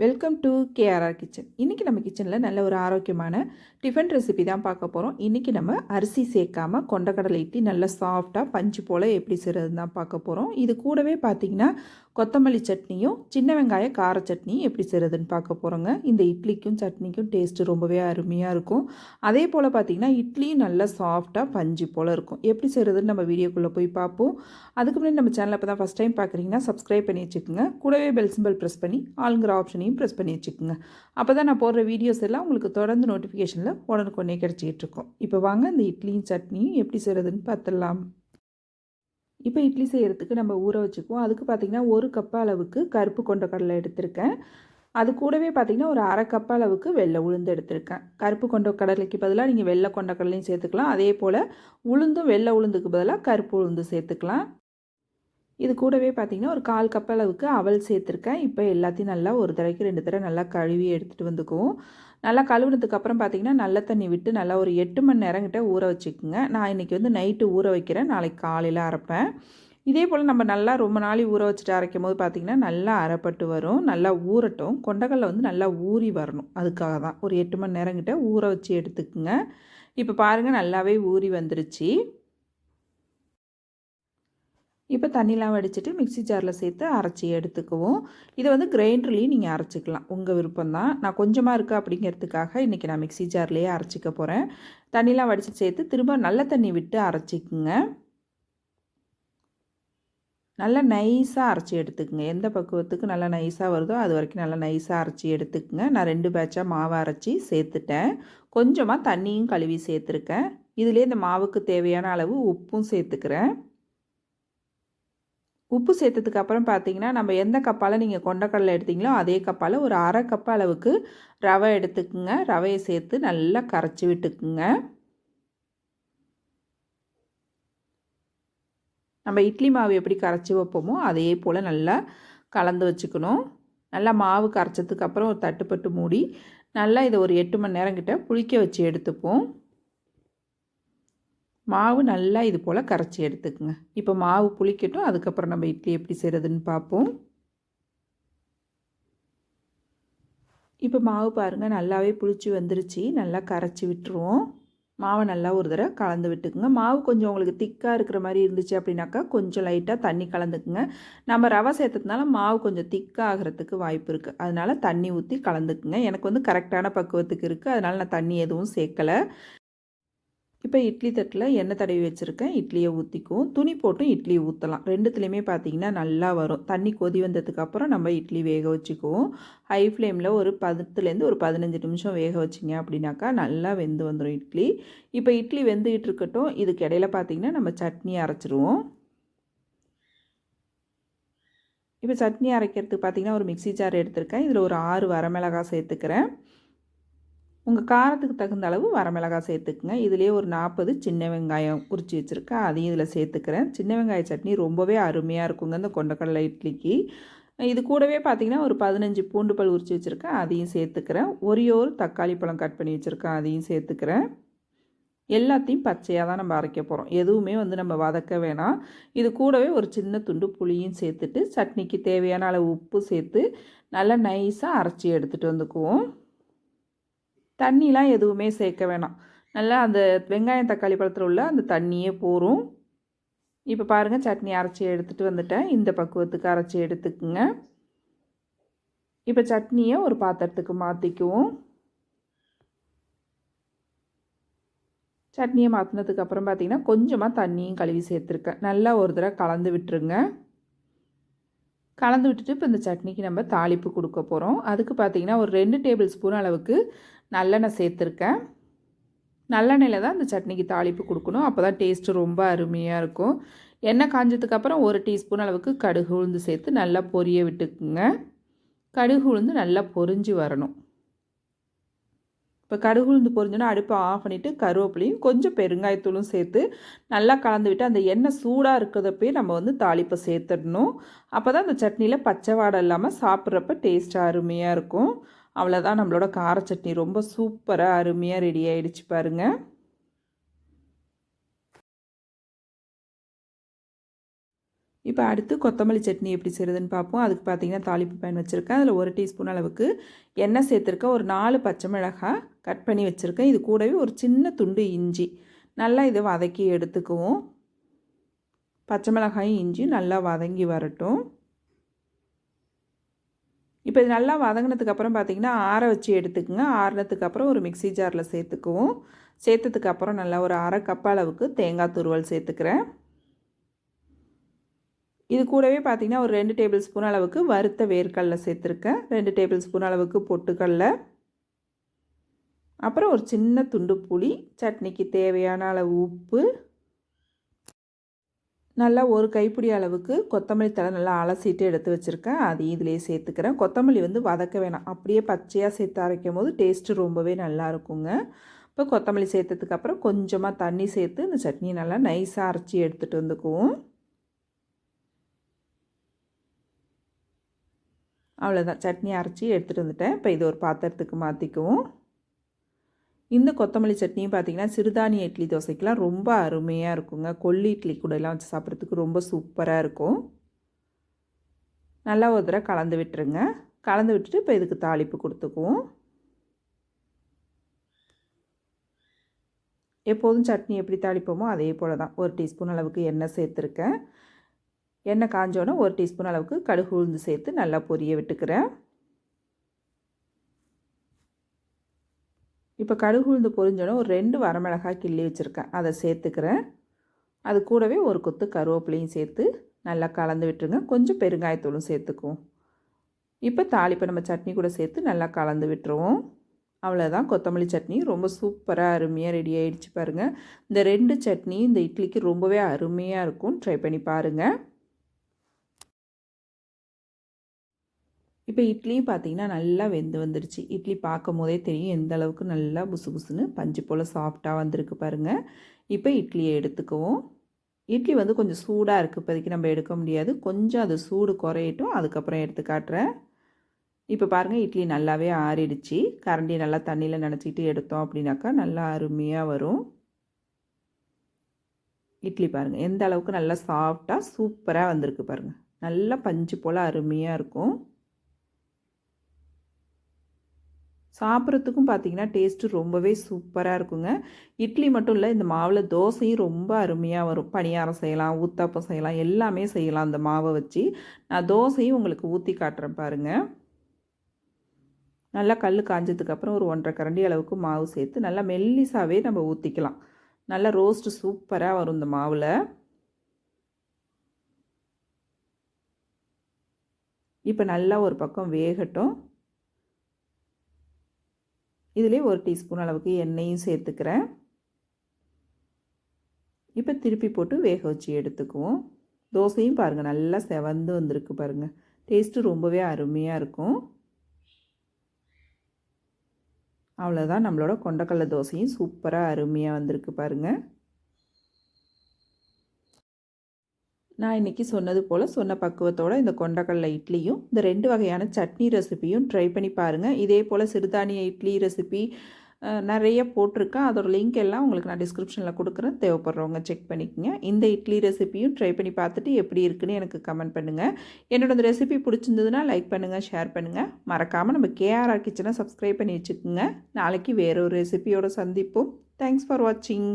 Welcome to KRR kitchen இன்றைக்கி நம்ம கிச்சனில் நல்ல ஒரு ஆரோக்கியமான டிஃபன் ரெசிபி தான் பார்க்க போகிறோம் இன்றைக்கி நம்ம அரிசி சேர்க்காம கொண்டக்கடலை இட்டி நல்லா சாஃப்டாக பஞ்சு போல் எப்படி செய்கிறது தான் பார்க்க போகிறோம் இது கூடவே பார்த்திங்கன்னா கொத்தமல்லி சட்னியும் சின்ன வெங்காய கார சட்னியும் எப்படி செய்கிறதுன்னு பார்க்க போகிறோங்க இந்த இட்லிக்கும் சட்னிக்கும் டேஸ்ட்டு ரொம்பவே அருமையாக இருக்கும். அதே போல் பார்த்திங்கன்னா இட்லியும் நல்லா சாஃப்டாக பஞ்சு போல் இருக்கும். எப்படி செய்கிறதுன்னு நம்ம வீடியோக்குள்ளே போய் பார்ப்போம். அதுக்கு முன்னாடி நம்ம சேனலை இப்போ தான் ஃபஸ்ட் டைம் பார்க்குறீங்கன்னா சப்ஸ்கிரைப் பண்ணி வச்சுக்கோங்க. கூடவே பெல் சிம்பிள் ப்ரெஸ் பண்ணி ஆளுங்கிற ஆப்ஷனையும் ப்ரெஸ் பண்ணி வச்சுக்கோங்க. அப்போ தான் நான் போடுற வீடியோஸ் எல்லாம் உங்களுக்கு தொடர்ந்து நோட்டிஃபிகேஷனில் உடனுக்குடனே கிடச்சிக்கிட்டு இருக்கும். இப்போ வாங்க இந்த இட்லியும் சட்னியும் எப்படி செய்கிறதுன்னு பார்த்துடலாம் இப்போ இட்லி செய்கிறதுக்கு நம்ம ஊற வச்சுக்குவோம். அதுக்கு பார்த்திங்கன்னா ஒரு கப் அளவுக்கு கருப்பு கொண்ட கடலை எடுத்திருக்கேன். அது கூடவே பார்த்திங்கன்னா ஒரு அரை கப் அளவுக்கு வெள்ளை உளுந்து எடுத்திருக்கேன். கருப்பு கொண்ட கடலைக்கு பதிலாக நீங்கள் வெள்ளை கொண்ட கடலையும் சேர்த்துக்கலாம். அதே போல் உளுந்தும் வெள்ளை உளுந்துக்கு பதிலாக கருப்பு உளுந்து சேர்த்துக்கலாம். இது கூடவே பார்த்திங்கன்னா ஒரு கால் கப் அளவுக்கு அவல் சேர்த்துருக்கேன். இப்போ எல்லாத்தையும் நல்லா ஒரு தடவைக்கு ரெண்டு தடவை நல்லா கழுவி எடுத்துகிட்டு வந்துக்குவோம். நல்லா கழுவுனதுக்கப்புறம் பார்த்திங்கன்னா நல்ல தண்ணி விட்டு நல்லா ஒரு எட்டு மணி நேரங்கிட்ட ஊற வச்சுக்கோங்க. நான் இன்றைக்கி வந்து நைட்டு ஊற வைக்கிறேன். நாளைக்கு காலையில் அரைப்பேன். இதே போல் நம்ம நல்லா ரொம்ப நாளை ஊற வச்சுட்டு அரைக்கும் போது பார்த்திங்கன்னா நல்லா அரைப்பட்டு வரும். நல்லா ஊறட்டும். கொண்டக்கடலை வந்து நல்லா ஊறி வரணும். அதுக்காக தான். ஒரு எட்டு மணி நேரங்கிட்ட ஊற வச்சு எடுத்துக்குங்க. இப்போ பாருங்கள் நல்லாவே ஊறி வந்துருச்சு. இப்போ தண்ணிலாம் வடிச்சிட்டு மிக்சி ஜாரில் சேர்த்து அரைச்சி எடுத்துக்குவோம். இதை வந்து கிரைண்டர்லேயும் நீங்கள் அரைச்சிக்கலாம். உங்கள் விருப்பம் தான். நான் கொஞ்சமாக இருக்குது அப்படிங்கிறதுக்காக இன்றைக்கி நான் மிக்சி ஜார்லேயே அரைச்சிக்க போகிறேன் தண்ணிலாம் வடித்து சேர்த்து திரும்ப நல்ல தண்ணி விட்டு அரைச்சிக்குங்க. நல்லா நைஸாக அரைச்சி எடுத்துக்கோங்க. எந்த பக்குவத்துக்கு நல்லா நைஸாக வருதோ அது வரைக்கும் நல்லா நைஸாக அரைச்சி எடுத்துக்கோங்க. நான் ரெண்டு பேட்சாக மாவு அரைச்சி சேர்த்துட்டேன். கொஞ்சமாக தண்ணியும் கழுவி சேர்த்துருக்கேன். இதுலேயே இந்த மாவுக்கு தேவையான அளவு உப்பும் சேர்த்துக்கிறேன். உப்பு சேர்த்ததுக்கு அப்புறம் பார்த்தீங்கன்னா நம்ம எந்த கப்பால் நீங்கள் கொண்டக்கடலை எடுத்தீங்களோ அதே கப்பால் ஒரு அரை கப் அளவுக்கு ரவை எடுத்துக்குங்க. ரவையை சேர்த்து நல்லா கரைச்சி விட்டுக்குங்க. நம்ம இட்லி மாவு எப்படி கரைச்சி வைப்போமோ அதே போல் நல்லா கலந்து வச்சுக்கணும். நல்லா மாவு கரைச்சதுக்கு அப்புறம் ஒரு தட்டுப்பட்டு மூடி நல்லா இதை ஒரு எட்டு மணி நேரம் கிட்ட புளிக்க வச்சு எடுத்துப்போம். மாவு நல்லா இது போல் கரைச்சி எடுத்துக்குங்க. இப்போ மாவு புளிக்கட்டும் அதுக்கப்புறம் நம்ம இட்லி எப்படி செய்கிறதுன்னு பார்ப்போம் இப்போ மாவு பாருங்கள் நல்லாவே புளிச்சு வந்துருச்சு. நல்லா கரைச்சி விட்டுருவோம். மாவை நல்லா ஒரு தடவை கலந்து விட்டுக்குங்க. மாவு கொஞ்சம் உங்களுக்கு திக்காக இருக்கிற மாதிரி இருந்துச்சு அப்படின்னாக்கா கொஞ்சம் லைட்டாக தண்ணி கலந்துக்குங்க. நம்ம ரவை சேர்த்ததுனால மாவு கொஞ்சம் திக்காக ஆகிறதுக்கு வாய்ப்பு இருக்குது அதனால் தண்ணி ஊற்றி கலந்துக்குங்க. எனக்கு வந்து கரெக்டான பக்குவத்துக்கு இருக்குது அதனால் நான் தண்ணி எதுவும் சேர்க்கலை. இப்போ இட்லி தட்டில் எண்ணெய் தடவி வச்சுருக்கேன். இட்லியை ஊற்றிக்குவோம் துணி போட்டும் இட்லி ஊற்றலாம் ரெண்டுத்துலேயுமே பார்த்தீங்கன்னா நல்லா வரும். தண்ணி கொதி வந்ததுக்கப்புறம் நம்ம இட்லி வேக வச்சுக்குவோம். ஹை ஃப்ளேமில் ஒரு பத்துலேருந்து ஒரு பதினஞ்சு நிமிஷம் வேக வச்சிங்க அப்படின்னாக்கா நல்லா வெந்து வந்துடும் இட்லி. இப்போ இட்லி வெந்துகிட்டு இருக்கட்டும். இதுக்கு இடையில பார்த்திங்கன்னா நம்ம சட்னி அரைச்சிருவோம். இப்போ சட்னி அரைக்கிறதுக்கு பார்த்திங்கன்னா ஒரு மிக்சி ஜார் எடுத்திருக்கேன். இதில் ஒரு ஆறு வரமிளகாய் சேர்த்துக்கிறேன். உங்கள் காரத்துக்கு தகுந்த அளவு வரமிளகாய் சேர்த்துக்குங்க. இதுலேயே ஒரு நாற்பது சின்ன வெங்காயம் குறித்து வச்சுருக்கேன் அதையும் இதில் சேர்த்துக்கிறேன். சின்ன வெங்காய சட்னி ரொம்பவே அருமையாக இருக்குங்க இந்த கொண்டக்கடலை இட்லிக்கு. இது கூடவே பார்த்திங்கன்னா ஒரு பதினஞ்சு பூண்டு பல் உரித்து வச்சுருக்கேன். அதையும் சேர்த்துக்கிறேன். ஒரே ஒரு தக்காளி பழம் கட் பண்ணி வச்சுருக்கேன். அதையும் சேர்த்துக்கிறேன். எல்லாத்தையும் பச்சையாக தான் நம்ம அரைக்க போகிறோம் எதுவுமே வந்து நம்ம வதக்க வேணாம். இது கூடவே ஒரு சின்ன துண்டு புளியும் சேர்த்துட்டு சட்னிக்கு தேவையான அளவு உப்பு சேர்த்து நல்லா நைஸாக அரைச்சி எடுத்துகிட்டு வந்துக்குவோம். தண்ணிலாம் எதுவுமே சேர்க்க வேணாம். நல்லா அந்த வெங்காயம் தக்காளி பழத்தில் உள்ள அந்த தண்ணியே போகும் இப்போ பாருங்கள் சட்னி அரைச்சி எடுத்துகிட்டு வந்துட்டேன். இந்த பக்குவத்துக்கு அரைச்சி எடுத்துக்குங்க. இப்போ சட்னியை ஒரு பாத்திரத்துக்கு மாற்றிக்குவோம் சட்னியை மாற்றினதுக்கு அப்புறம் பார்த்திங்கன்னா கொஞ்சமாக தண்ணியும் கழுவி சேர்த்துருக்கேன். நல்லா ஒரு தடவை கலந்து விட்டுருங்க. கலந்து விட்டுட்டு இப்போ இந்த சட்னிக்கு நம்ம தாளிப்பு கொடுக்க போகிறோம் அதுக்கு பார்த்திங்கன்னா ஒரு ரெண்டு டேபிள் ஸ்பூன் அளவுக்கு நல்லெண்ணெய் சேர்த்துருக்கேன். நல்லெண்ணெயில் தான் இந்த சட்னிக்கு தாளிப்பு கொடுக்கணும். அப்போ தான் டேஸ்ட்டு ரொம்ப அருமையாக இருக்கும். எண்ணெய் காஞ்சதுக்கப்புறம் ஒரு டீஸ்பூன் அளவுக்கு கடுகு உளுந்து சேர்த்து நல்லா பொரிய விட்டுக்குங்க. கடுகு உளுந்து நல்லா பொரிஞ்சு வரணும். இப்போ கடுகு உளுந்து பொரிஞ்சோன்னா அடுப்பை ஆஃப் பண்ணிவிட்டு கருவேப்பிலையும் கொஞ்சம் பெருங்காயத்தூளும் சேர்த்து நல்லா கலந்து விட்டு அந்த எண்ணெய் சூடாக இருக்கிறதப்பே நம்ம வந்து தாளிப்பை சேர்த்துடணும். அப்போ தான் அந்த சட்னியில் பச்சை வாடை இல்லாமல் சாப்பிட்றப்ப டேஸ்ட் அருமையாக இருக்கும். அவ்வளோதான் நம்மளோட கார சட்னி. ரொம்ப சூப்பராக அருமையாக ரெடி ஆகிடுச்சு பாருங்கள் இப்போ அடுத்து கொத்தமல்லி சட்னி எப்படி செய்கிறதுன்னு பார்ப்போம். அதுக்கு பார்த்தீங்கன்னா தாளிப்பு பேன் வச்சுருக்கேன். அதில் ஒரு டீஸ்பூன் அளவுக்கு எண்ணெய் சேர்த்துருக்கேன். ஒரு நாலு பச்சை மிளகாய் கட் பண்ணி வச்சுருக்கேன். இது கூடவே ஒரு சின்ன துண்டு இஞ்சி. நல்லா இதை வதக்கி எடுத்துக்குவோம். பச்சை மிளகாயும் இஞ்சி நல்லா வதங்கி வரட்டும். இப்போ இது நல்லா வதங்கினதுக்கப்புறம் பார்த்திங்கன்னா ஆற வச்சு எடுத்துக்கோங்க. ஆறினதுக்கப்புறம் ஒரு மிக்சி ஜாரில் சேர்த்துக்குவோம். சேர்த்ததுக்கப்புறம் நல்லா ஒரு அரை கப் அளவுக்கு தேங்காய் துருவல் சேர்த்துக்கிறேன். இது கூடவே பார்த்திங்கன்னா ஒரு ரெண்டு டேபிள் ஸ்பூன் அளவுக்கு வறுத்த வேர்க்கடலை சேர்த்துருக்கேன். ரெண்டு டேபிள் ஸ்பூன் அளவுக்கு பொட்டுக்கடலை. அப்புறம் ஒரு சின்ன துண்டு புளி சட்னிக்கு தேவையான அளவு உப்பு. நல்லா ஒரு கைப்பிடி அளவுக்கு கொத்தமல்லி தலை நல்லா அலசிட்டு எடுத்து வச்சுருக்கேன். அது இதிலே சேர்த்துக்கிறேன். கொத்தமல்லி வந்து வதக்க வேணாம். அப்படியே பச்சையாக சேர்த்து அரைக்கும் போது டேஸ்ட்டு ரொம்பவே நல்லா இருக்குங்க. இப்போ கொத்தமல்லி சேர்த்ததுக்கப்புறம் கொஞ்சமாக தண்ணி சேர்த்து இந்த சட்னி நல்லா நைஸாக அரைச்சி எடுத்துகிட்டு வந்துக்குவோம். அவ்வளோதான் சட்னி அரைச்சி எடுத்துகிட்டு வந்துட்டேன். இப்போ இது ஒரு பாத்திரத்துக்கு மாற்றிக்குவோம் இந்த கொத்தமல்லி சட்னியும் பார்த்திங்கன்னா சிறுதானிய இட்லி தோசைக்கெலாம் ரொம்ப அருமையாக இருக்குங்க. கொல்லி இட்லி கூடலாம் வச்சு சாப்பிட்றதுக்கு ரொம்ப சூப்பராக இருக்கும். நல்லா ஒரு தடவை கலந்து விட்டுருங்க. கலந்து விட்டுட்டு இப்போ இதுக்கு தாளிப்பு கொடுத்துக்குவோம். எப்போதும் சட்னி எப்படி தாளிப்போமோ அதே போல் தான் ஒரு டீஸ்பூன் அளவுக்கு எண்ணெய் சேர்த்துருக்கேன். எண்ணெய் காஞ்சோன்னே ஒரு டீஸ்பூன் அளவுக்கு கடுகு உளுந்து சேர்த்து நல்லா பொரிய விட்டுக்கிறேன். இப்போ கடுகு உளுந்து பொரிஞ்சோன்னே ஒரு ரெண்டு வரமிளகாய் கிள்ளி வச்சுருக்கேன். அதை சேர்த்துக்கிறேன். அது கூடவே ஒரு கொத்து கருவேப்பிலையும் சேர்த்து நல்லா கலந்து விட்டுருங்க. கொஞ்சம் பெருங்காயத்தூளும் சேர்த்துக்குவோம். இப்போ தாளிப்பை நம்ம சட்னி கூட சேர்த்து நல்லா கலந்து விட்டுருவோம். அவ்வளோதான் கொத்தமல்லி சட்னி ரொம்ப சூப்பராக அருமையாக ரெடி ஆகிடுச்சு பாருங்கள் இந்த ரெண்டு சட்னி இந்த இட்லிக்கு ரொம்பவே அருமையாக இருக்கும். ட்ரை பண்ணி பாருங்கள் இப்போ இட்லியும் பார்த்தீங்கன்னா நல்லா வெந்து வந்துடுச்சு இட்லி பார்க்கும் போதே தெரியும் எந்த அளவுக்கு நல்லா புசு புசுன்னு பஞ்சு போல் சாஃப்டாக வந்திருக்கு பாருங்கள் இப்போ இட்லியை எடுத்துக்குவோம். இட்லி வந்து கொஞ்சம் சூடாக இருக்குது இப்போதைக்கு நம்ம எடுக்க முடியாது. கொஞ்சம் அது சூடு குறையட்டும். அதுக்கப்புறம் எடுத்து காட்டுறேன். இப்போ பாருங்கள் இட்லி நல்லாவே ஆறிடுச்சு. கரண்டி நல்லா தண்ணியில் நினச்சிக்கிட்டு எடுத்தோம் அப்படின்னாக்கா நல்லா அருமையாக வரும். இட்லி பாருங்கள் எந்த அளவுக்கு நல்லா சாஃப்டாக சூப்பராக வந்திருக்கு பாருங்கள் நல்லா பஞ்சு போல் அருமையாக இருக்கும். சாப்பிட்றதுக்கும் பார்த்திங்கன்னா டேஸ்ட்டு ரொம்பவே சூப்பராக இருக்குங்க. இட்லி மட்டும் இல்லை இந்த மாவில் தோசையும் ரொம்ப அருமையாக வரும். பணியாரம் செய்யலாம் ஊத்தாப்பம் செய்யலாம் எல்லாமே செய்யலாம் அந்த மாவை வச்சு. நான் தோசையும் உங்களுக்கு ஊற்றி காட்டுறேன் பாருங்கள் நல்லா கல் காஞ்சதுக்கப்புறம் ஒரு ஒன்றரை கரண்டி அளவுக்கு மாவு சேர்த்து நல்லா மெல்லிசாவே நம்ம ஊற்றிக்கலாம் நல்லா ரோஸ்ட்டு சூப்பராக வரும் இந்த மாவில். இப்போ நல்லா ஒரு பக்கம் வேகட்டும். இதிலே ஒரு டீஸ்பூன் அளவுக்கு எண்ணெயும் சேர்த்துக்கிறேன். இப்போ திருப்பி போட்டு வேக வச்சு எடுத்துக்குவோம். தோசையும் பாருங்கள் நல்லா செவந்து வந்திருக்கு பாருங்கள் டேஸ்ட்டு ரொம்பவே அருமையாக இருக்கும். அவ்வளோதான் நம்மளோட கொண்டக்கடலை தோசையும் சூப்பராக அருமையாக வந்திருக்கு பாருங்கள் நான் இன்றைக்கி சொன்னது போல் சொன்ன பக்குவத்தோடு இந்த கொண்டக்கடலை இட்லியும் இந்த ரெண்டு வகையான சட்னி ரெசிபியும் ட்ரை பண்ணி பாருங்கள் இதே போல் சிறுதானிய இட்லி ரெசிபி நிறைய போட்டிருக்கேன். அதோட லிங்க் எல்லாம் உங்களுக்கு நான் டிஸ்கிரிப்ஷனில் கொடுக்குறேன். தேவைப்படுறவங்க செக் பண்ணிக்கோங்க. இந்த இட்லி ரெசிபியும் ட்ரை பண்ணி பார்த்துட்டு எப்படி இருக்குன்னு எனக்கு கமெண்ட் பண்ணுங்கள் என்னோட இந்த ரெசிபி பிடிச்சிருந்ததுன்னா லைக் பண்ணுங்கள் ஷேர் பண்ணுங்கள் மறக்காமல் நம்ம கேஆர்ஆர் கிச்சனை சப்ஸ்கிரைப் பண்ணி வச்சுக்கோங்க. நாளைக்கு வேறொரு ஒரு ரெசிபியோட சந்திப்போம். தேங்க்ஸ் ஃபார் வாட்சிங்